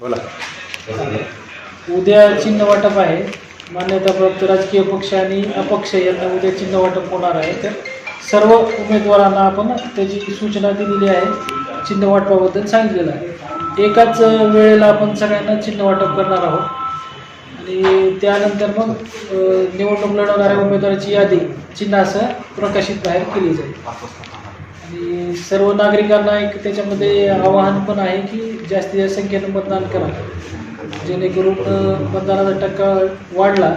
बोला. उद्या चिन्ह वाटप आहे. मान्यताप्राप्त राजकीय पक्ष आणि अपक्ष यांना उद्या चिन्ह वाटप होणार आहे. तर सर्व उमेदवारांना आपण त्याची सूचना दिलेली आहे. चिन्ह वाटपाबद्दल सांगितलेलं आहे. एकाच वेळेला आपण सगळ्यांना चिन्ह वाटप करणार आहोत. आणि त्यानंतर मग निवडणूक लढवणाऱ्या उमेदवाराची यादी चिन्हासह प्रकाशित बाहेर केली जाईल. आणि सर्व नागरिकांना एक त्याच्यामध्ये आवाहन पण आहे की जास्तीत जास्त संख्येनं मतदान करा. जेणेकरून मतदानाचा टक्का वाढला.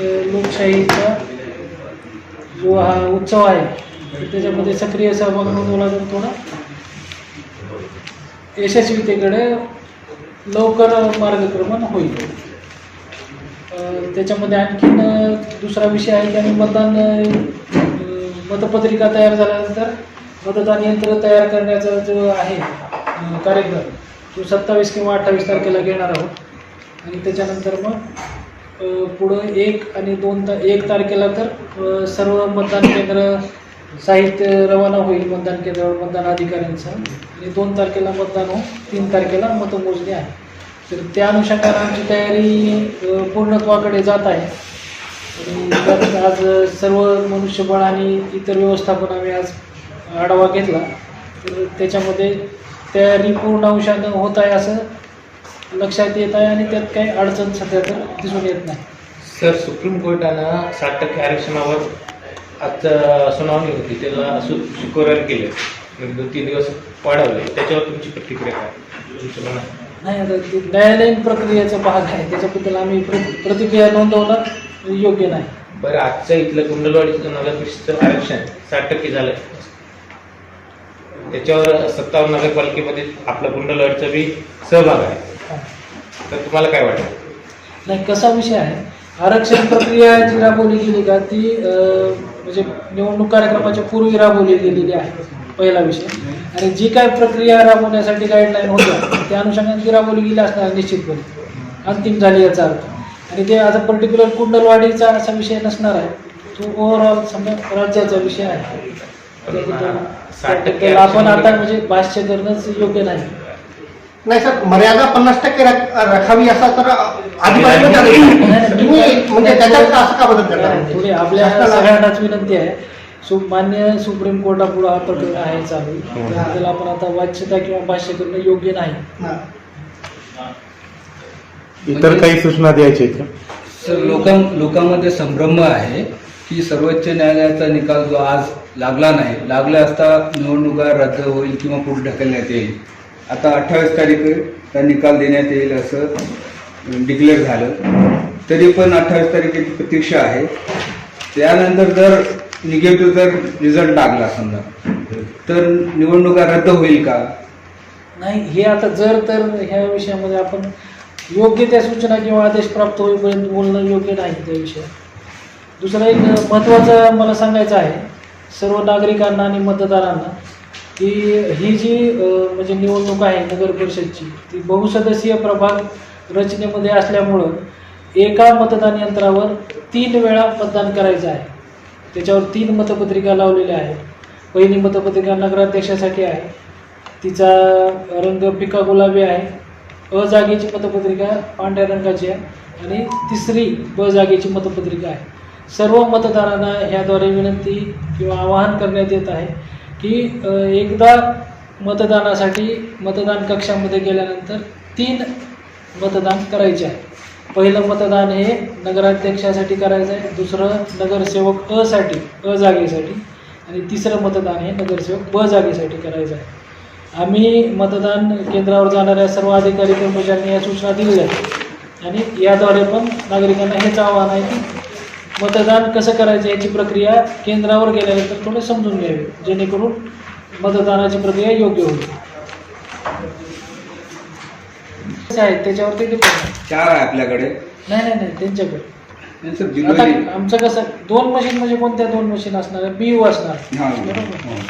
लोकशाहीचा जो हा उत्सव आहे त्याच्यामध्ये सक्रिय सहभाग नोंदवला तर थोडा. यशस्वीतेकडे लवकर मार्गक्रमण होईल. त्याच्यामध्ये आणखीन दुसरा विषय आहे की आम्ही मतदान मतपत्रिका तयार झाल्यानंतर मतदान यंत्र तयार करण्याचा जो आहे कार्यक्रम तो सत्तावीस किंवा अठ्ठावीस तारखेला घेणार आहोत. आणि त्याच्यानंतर मग पुढं एक आणि दोन ता एक तारखेला तर सर्व मतदान केंद्र साहित्य रवाना होईल मतदान केंद्रावर मतदान अधिकाऱ्यांचं. आणि दोन तारखेला मतदान होऊन तीन तारखेला मतमोजणी आहे. तर त्या अनुषंगाने आमची तयारी पूर्णत्वाकडे जात आहे. आणि आज सर्व मनुष्यबळ आणि इतर व्यवस्थापन आम्ही आज आढावा घेतला. तर त्याच्यामध्ये तयारी पूर्ण अंशानं होत आहे असं लक्षात येत आहे आणि त्यात काही अडचण सध्या तर दिसून येत नाही. सर सुप्रीम कोर्टानं साठ टक्के आरक्षणावर आज सुनावणी होती. त्याला सु शुक्रवार केले. म्हणजे दोन तीन दिवस वाढवले त्याच्यावर तुमची प्रतिक्रिया काय? नाही आता न्यायालयीन प्रक्रियेचा भाग आहे. त्याच्याबद्दल आम्ही प्र प्रतिक्रिया नोंदवणं योग्य नाही. बरं आजचं इथलं कुंडलवाडीचं नगर परिषदचं आरक्षण साठ टक्के झालं त्याच्यावर सत्तावन्न नगरपालिकेमध्ये आपला कुंडलवाडीचा बी सहभाग आहे. तर तुम्हाला काय वाटतं? नाही कसा विषय आहे? आरक्षण प्रक्रिया जी राबवली गेली का ती म्हणजे निवडणूक कार्यक्रमाच्या पूर्वी राबवली गेलेली आहे पहिला विषय. आणि जी काय प्रक्रिया राबवण्यासाठी गाईडलाईन होत्या त्या अनुषंगाने ती राबवली गेली असणार निश्चितपणे. अंतिम झाली याचा अर्थ. आणि ते आता पर्टिक्युलर कुंडलवाडीचा असा विषय नसणार आहे. तो ओव्हरऑल समजा राज्याचा विषय आहे. साठ टक्के आपण आता म्हणजे भाष्य करणंच योग्य नाही. नाही सर मर्यादा पन्नास टक्के राख- राखावी असा तर तुम्ही म्हणजे त्याच्यात असं का बदल थोडी आपल्या सगळ्यांनाच विनंती आहे. सु मान्य सुप्रीम कोर्टापुढे हा प्रकरण आहे चालू. त्याबद्दल आपण आता वाच्यता किंवा भाष्य करणं योग्य नाही. हा. इतर काही सूचना द्यायच्या आहेत का सर लोकां लोकांमध्ये संभ्रम आहे की सर्वोच्च न्यायालयाचा निकाल जो आज लागला नाही लागला असता निवडणुका रद्द होईल किंवा पुढे ढकलण्यात येईल. आता अठ्ठावीस तारीख निकाल देण्यात येईल असं डिक्लेअर झालं. तरी पण अठ्ठावीस तारखेची प्रतीक्षा आहे. त्यानंतर जर निगेटिव्ह जर रिझल्ट लागला समजा तर निवडणुका रद्द होईल का? नाही हे आता जर तर ह्या विषयामध्ये आपण योग्य त्या सूचना किंवा आदेश प्राप्त होईपर्यंत बोलणं योग्य नाही त्या विषयात. दुसरं एक महत्त्वाचं मला सांगायचं आहे सर्व नागरिकांना आणि मतदारांना की ही जी म्हणजे निवडणूक आहे नगर परिषदची ती बहुसदस्यीय प्रभाग रचनेमध्ये असल्यामुळं एका मतदान यंत्रावर तीन वेळा मतदान करायचं आहे. त्याच्यावर तीन मतपत्रिका लावलेल्या आहेत. पहिली मतपत्रिका नगराध्यक्षासाठी आहे. तिचा रंग फिका गुलाबी आहे. अ जागेची मतपत्रिका पांढऱ्या रंगाची आहे आणि तिसरी ब जागेची मतपत्रिका आहे. सर्व मतदारांना ह्याद्वारे विनंती किंवा आवाहन करण्यात येत आहे की एकदा मतदानासाठी मतदान कक्षामध्ये गेल्यानंतर तीन मतदान करायचे आहे. पहिलं मतदान हे नगराध्यक्षासाठी करायचं आहे दुसरं नगरसेवक अ साठी अ जागेसाठी आणि तिसरं मतदान हे नगरसेवक ब जागेसाठी करायचं आहे. आम्ही मतदान केंद्रावर जाणाऱ्या सर्व अधिकारी कर्मचाऱ्यांनी या सूचना दिलेल्या आहेत. आणि याद्वारे पण नागरिकांना हेच आव्हान आहे की मतदान कसं करायचं याची प्रक्रिया केंद्रावर गेल्यानंतर थोडं समजून घ्यावी जेणेकरून मतदानाची प्रक्रिया योग्य होईल. कसं आहे त्याच्यावरती. चार आहे आपल्याकडे. नाही नाही नाही त्यांच्याकडे. नाही सर आता जिल्हा आमचं कसं दोन मशीन म्हणजे कोणत्या दोन मशीन असणार? आहे पीयू असणार. हा बरोबर?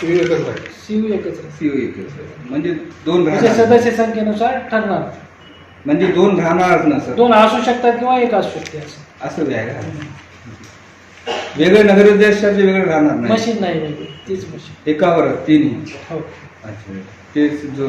तुम्ही एकच आहे. सीयू एकच आहे. सीओ एक आहे, सर. म्हणजे दोन म्हणजे राहणार. सदस्य संख्येनुसार ठरणार. म्हणजे दोन राहणारच ना सर? दोन असू शकतात किंवा एक असू शकते असं. असं आहे का वेगळे नगराध्यक्षाचे वेगळे राहणार नाही. मशीन नाही वेगळी. तीच मशीन. एकावर तिन्ही हो. अच्छा. ते जो